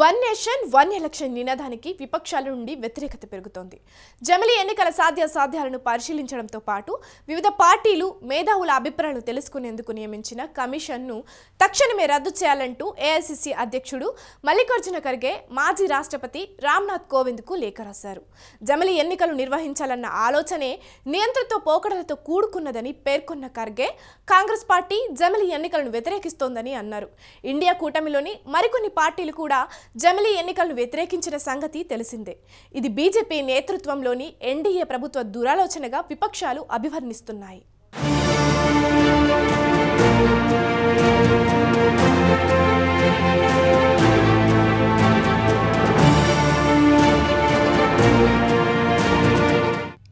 One nation one election నినాదానికి విపక్షాల నుండి వ్యతిరేకత పెరుగుతోంది. జమిలి ఎన్నికల సాధ్యాసాధ్యాలను పరిశీలించడంతో పాటు వివిధ పార్టీలు మేధావుల అభిప్రాయాలు తెలుసుకునేందుకు నియమించిన కమిషన్ను తక్షణమే రద్దు చేయాలంటూ ఏఐసిసి అధ్యక్షుడు మల్లికార్జున ఖర్గే మాజీ రాష్ట్రపతి రామ్నాథ్ కోవింద్కు లేఖ రాశారు. జమిలి ఎన్నికలు నిర్వహించాలన్న ఆలోచనే నియంత్రణతో పోకడలతో కూడుకున్నదని పేర్కొన్న ఖర్గే కాంగ్రెస్ పార్టీ జమిలి ఎన్నికలను వ్యతిరేకిస్తోందని అన్నారు. ఇండియా కూటమిలోని మరికొన్ని పార్టీలు కూడా జమిలీ ఎన్నికలను వ్యతిరేకించిన సంగతి తెలిసిందే. ఇది బీజేపీ నేతృత్వంలోని ఎన్డీఏ ప్రభుత్వ దురాలోచనగా విపక్షాలు అభివర్ణిస్తున్నాయి.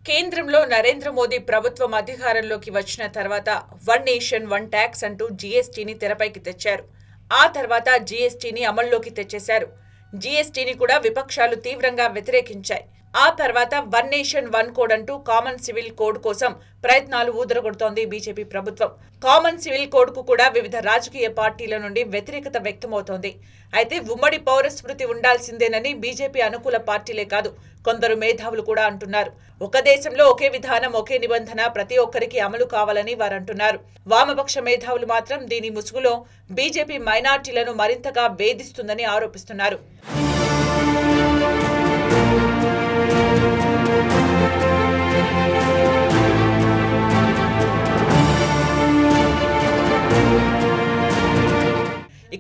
కేంద్రంలో నరేంద్ర మోదీ ప్రభుత్వం అధికారంలోకి వచ్చిన తర్వాత వన్ నేషన్ వన్ ట్యాక్స్ అంటూ జీఎస్టీని తెరపైకి తెచ్చారు. ఆ తర్వాత జీఎస్టీని అమల్లోకి తెచ్చేశారు. జీఎస్టీని కూడా విపక్షాలు తీవ్రంగా వ్యతిరేకించాయి. ఆ తర్వాత వన్ నేషన్ వన్ కోడ్ అంటూ కామన్ సివిల్ కోడ్ కోసం ప్రయత్నాలు ఊదరగొడుతోంది బీజేపీ ప్రభుత్వం. కామన్ సివిల్ కోడ్కు కూడా వివిధ రాజకీయ పార్టీల నుండి వ్యతిరేకత వ్యక్తమవుతోంది. అయితే ఉమ్మడి పౌర స్మృతి ఉండాల్సిందేనని బీజేపీ అనుకూల పార్టీలే కాదు కొందరు మేధావులు కూడా అంటున్నారు. ఒక దేశంలో ఒకే విధానం ఒకే నిబంధన ప్రతి ఒక్కరికి అమలు కావాలని వారు అంటున్నారు. వామపక్ష మేధావులు మాత్రం దీని ముసుగులో బీజేపీ మైనార్టీలను మరింతగా వేధిస్తుందని ఆరోపిస్తున్నారు.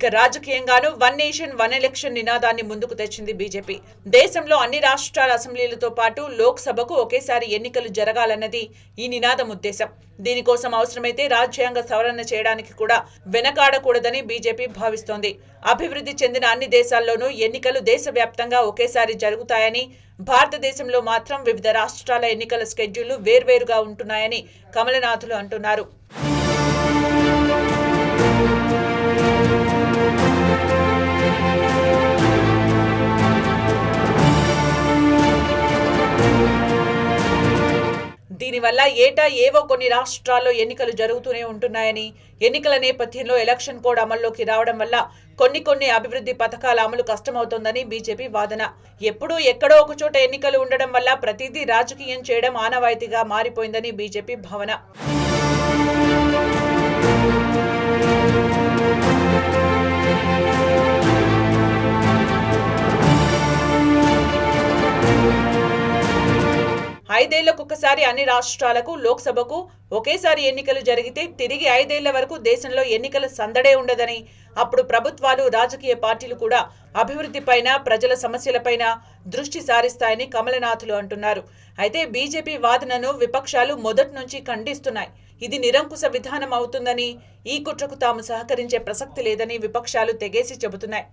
ఇక రాజకీయంగానూ వన్ నేషన్ వన్ ఎలక్షన్ నినాదాన్ని ముందుకు తెచ్చింది బీజేపీ. దేశంలో అన్ని రాష్ట్రాల అసెంబ్లీలతో పాటు లోక్సభకు ఒకేసారి ఎన్నికలు జరగాలన్నది ఈ నినాదం ఉద్దేశం. దీనికోసం అవసరమైతే రాజ్యాంగ సవరణ చేయడానికి కూడా వెనకాడకూడదని బీజేపీ భావిస్తోంది. అభివృద్ధి చెందిన అన్ని దేశాల్లోనూ ఎన్నికలు దేశవ్యాప్తంగా ఒకేసారి జరుగుతాయని భారతదేశంలో మాత్రం వివిధ రాష్ట్రాల ఎన్నికల స్కెడ్యూళ్ళు వేర్వేరుగా ఉంటున్నాయని కమలనాథులు అంటున్నారు. దీనివల్ల ఏటా ఏవో కొన్ని రాష్ట్రాల్లో ఎన్నికలు జరుగుతూనే ఉంటున్నాయని ఎన్నికల నేపథ్యంలో ఎలక్షన్ కోడ్ అమల్లోకి రావడం వల్ల కొన్ని కొన్ని అభివృద్ధి పథకాల అమలు కష్టమవుతోందని బీజేపీ వాదన. ఎప్పుడూ ఎక్కడో ఒక చోట ఎన్నికలు ఉండడం వల్ల ప్రతిదీ రాజకీయం చేయడం ఆనవాయితీగా మారిపోయిందని బీజేపీ భావన. ఐదేళ్ళకొకసారి అన్ని రాష్ట్రాలకు లోక్సభకు ఒకేసారి ఎన్నికలు జరిగితే తిరిగి ఐదేళ్ళ వరకు దేశంలో ఎన్నికల సందడే ఉండదని అప్పుడు ప్రభుత్వాలు రాజకీయ పార్టీలు కూడా అభివృద్ధిపైన ప్రజల సమస్యలపైన దృష్టి సారిస్తాయని కమలనాథులు అంటున్నారు. అయితే బీజేపీ వాదనను విపక్షాలు మొదటి నుంచి ఖండిస్తున్నాయి. ఇది నిరంకుశ విధానం అవుతుందని ఈ కుట్రకు తాము సహకరించే ప్రసక్తి లేదని విపక్షాలు తెగేసి చెబుతున్నాయి.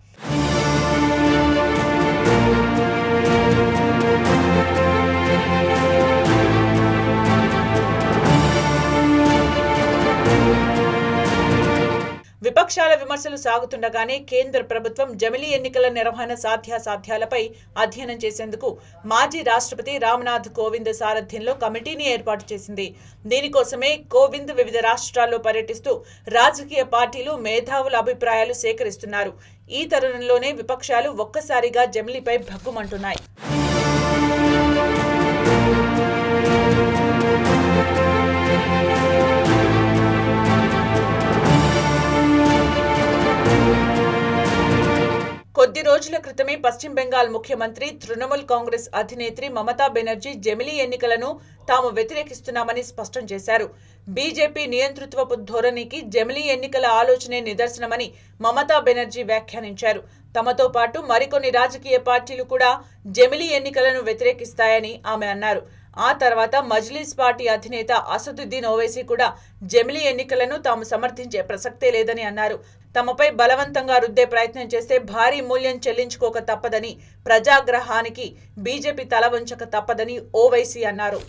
విపక్షాల విమర్శలు సాగుతుండగానే కేంద్ర ప్రభుత్వం జమిలీ ఎన్నికల నిర్వహణ సాధ్యాసాధ్యాలపై అధ్యయనం చేసేందుకు మాజీ రాష్ట్రపతి రామ్నాథ్ కోవింద్ సారథ్యంలో కమిటీని ఏర్పాటు చేసింది. దీనికోసమే కోవింద్ వివిధ రాష్ట్రాల్లో పర్యటిస్తూ రాజకీయ పార్టీలు మేధావుల అభిప్రాయాలు సేకరిస్తున్నారు. ఈ తరుణంలోనే విపక్షాలు ఒక్కసారిగా జమిలీపై భగ్గుమంటున్నాయి. రోజుల క్రితమే పశ్చిమ బెంగాల్ ముఖ్యమంత్రి తృణమూల్ కాంగ్రెస్ అధినేత్రి మమతా బెనర్జీ జమిలీ ఎన్నికలను తాము వ్యతిరేకిస్తున్నామని స్పష్టం చేశారు. బీజేపీ నియంతృత్వపు ధోరణికి జమిలీ ఎన్నికల ఆలోచనే నిదర్శనమని మమతా బెనర్జీ వ్యాఖ్యానించారు. తమతో పాటు మరికొన్ని రాజకీయ పార్టీలు కూడా జమిలీ ఎన్నికలను వ్యతిరేకిస్తాయని ఆమె అన్నారు. ఆ తర్వాత మజ్లిస్ పార్టీ అధినేత అసదుద్దీన్ ఓవైసీ కూడా జమిలీ ఎన్నికలను తాము సమర్థించే ప్రసక్తే లేదని అన్నారు. తమపై బలవంతంగా రుద్దే ప్రయత్నం చేస్తే భారీ మూల్యం చెల్లించుకోక తప్పదని ప్రజాగ్రహానికి బీజేపీ తల వంచక తప్పదని ఓవైసీ అన్నారు.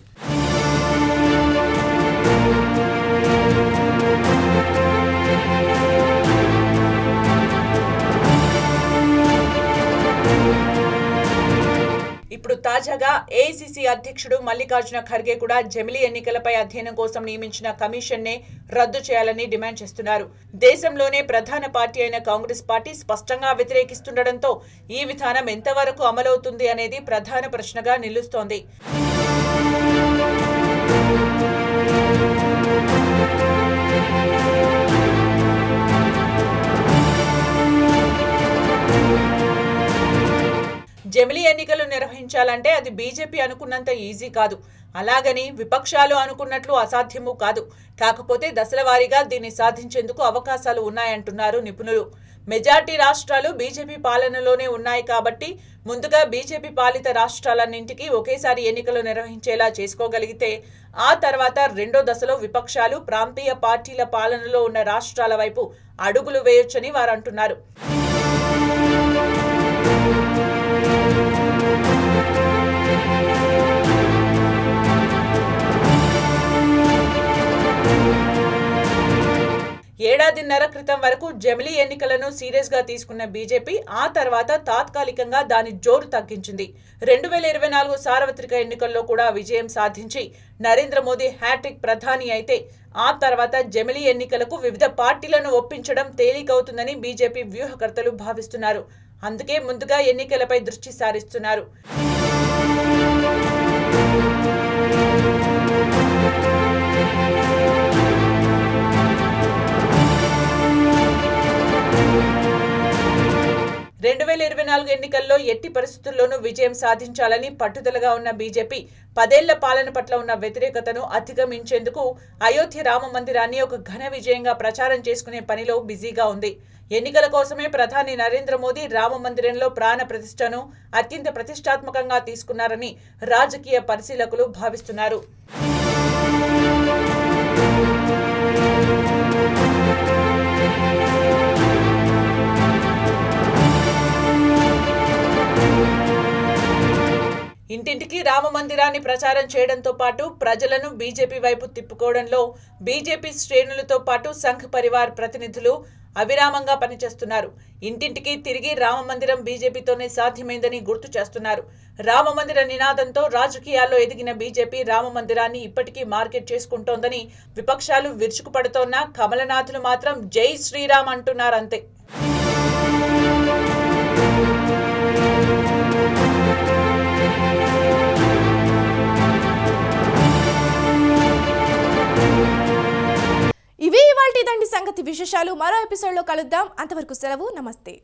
తాజాగా ఏఐసిసి అధ్యక్షుడు మల్లికార్జున ఖర్గే కూడా జమిలీ ఎన్నికలపై అధ్యయనం కోసం నియమించిన కమిషన్నే రద్దు చేయాలని డిమాండ్ చేస్తున్నారు. దేశంలోనే ప్రధాన పార్టీ అయిన కాంగ్రెస్ పార్టీ స్పష్టంగా వ్యతిరేకిస్తుండటంతో ఈ విధానం ఎంతవరకు అమలవుతుంది అనేది ప్రధాన ప్రశ్నగా నిలుస్తోంది. ఎన్నికలు అది బీజేపీ అనుకున్నంత ఈజీ కాదు. అలాగని విపక్షాలు అనుకున్నట్లు అసాధ్యము కాదు. కాకపోతే దశల వారీగా దీన్ని సాధించేందుకు అవకాశాలు ఉన్నాయంటున్నారు నిపుణులు. మెజార్టీ రాష్ట్రాలు బీజేపీ పాలనలోనే ఉన్నాయి కాబట్టి ముందుగా బీజేపీ పాలిత రాష్ట్రాలన్నింటికీ ఒకేసారి ఎన్నికలు నిర్వహించేలా చేసుకోగలిగితే ఆ తర్వాత రెండో దశలో విపక్షాలు ప్రాంతీయ పార్టీల పాలనలో ఉన్న రాష్ట్రాల వైపు అడుగులు వేయొచ్చని వారు అంటున్నారు ఏడాదిన్నర క్రితం వరకు జమిలీ ఎన్నికలను సీరియస్గా తీసుకున్న బీజేపీ ఆ తర్వాత తాత్కాలికంగా దాని జోరు తగ్గించింది. రెండు వేల ఇరవై నాలుగు సార్వత్రిక ఎన్నికల్లో కూడా విజయం సాధించి నరేంద్ర మోదీ హ్యాట్రిక్ ప్రధాని అయితే ఆ తర్వాత జమిలీ ఎన్నికలకు వివిధ పార్టీలను ఒప్పించడం తేలికవుతుందని బీజేపీ వ్యూహకర్తలు భావిస్తున్నారు. అందుకే ముందుగా ఎన్నికలపై దృష్టి సారిస్తున్నారు. నాలుగు ఎన్నికల్లో ఎట్టి పరిస్థితుల్లోనూ విజయం సాధించాలని పట్టుదలగా ఉన్న బీజేపీ పదేళ్ళ పాలన పట్ల ఉన్న వ్యతిరేకతను అధిగమించేందుకు అయోధ్య రామ మందిరాన్ని ఒక ఘన విజయంగా ప్రచారం చేసుకునే పనిలో బిజీగా ఉంది. ఎన్నికల కోసమే ప్రధాని నరేంద్ర మోదీ రామ మందిరంలో ప్రాణ ప్రతిష్టను అత్యంత ప్రతిష్టాత్మకంగా తీసుకున్నారని రాజకీయ పరిశీలకులు భావిస్తున్నారు. రామ మందిరాన్ని ప్రచారం చేయడంతో పాటు ప్రజలను బీజేపీ వైపు తిప్పుకోవడంలో బీజేపీ శ్రేణులతో పాటు సంఘ్ పరివార్ ప్రతినిధులు అవిరామంగా పనిచేస్తున్నారు. ఇంటింటికి తిరిగి రామ మందిరం బీజేపీతోనే సాధ్యమైందని గుర్తు చేస్తున్నారు. రామ మందిర నినాదంతో రాజకీయాల్లో ఎదిగిన బీజేపీ రామ మందిరాన్ని ఇప్పటికీ మార్కెట్ చేసుకుంటోందని విపక్షాలు విరుచుకుపడుతోన్న కమలనాథులు మాత్రం జై శ్రీరామ్ అంటున్నారంతే. సంగతి విశేషాలు మరో ఎపిసోడ్లో కలుద్దాం. అంతవరకు సెలవు నమస్తే.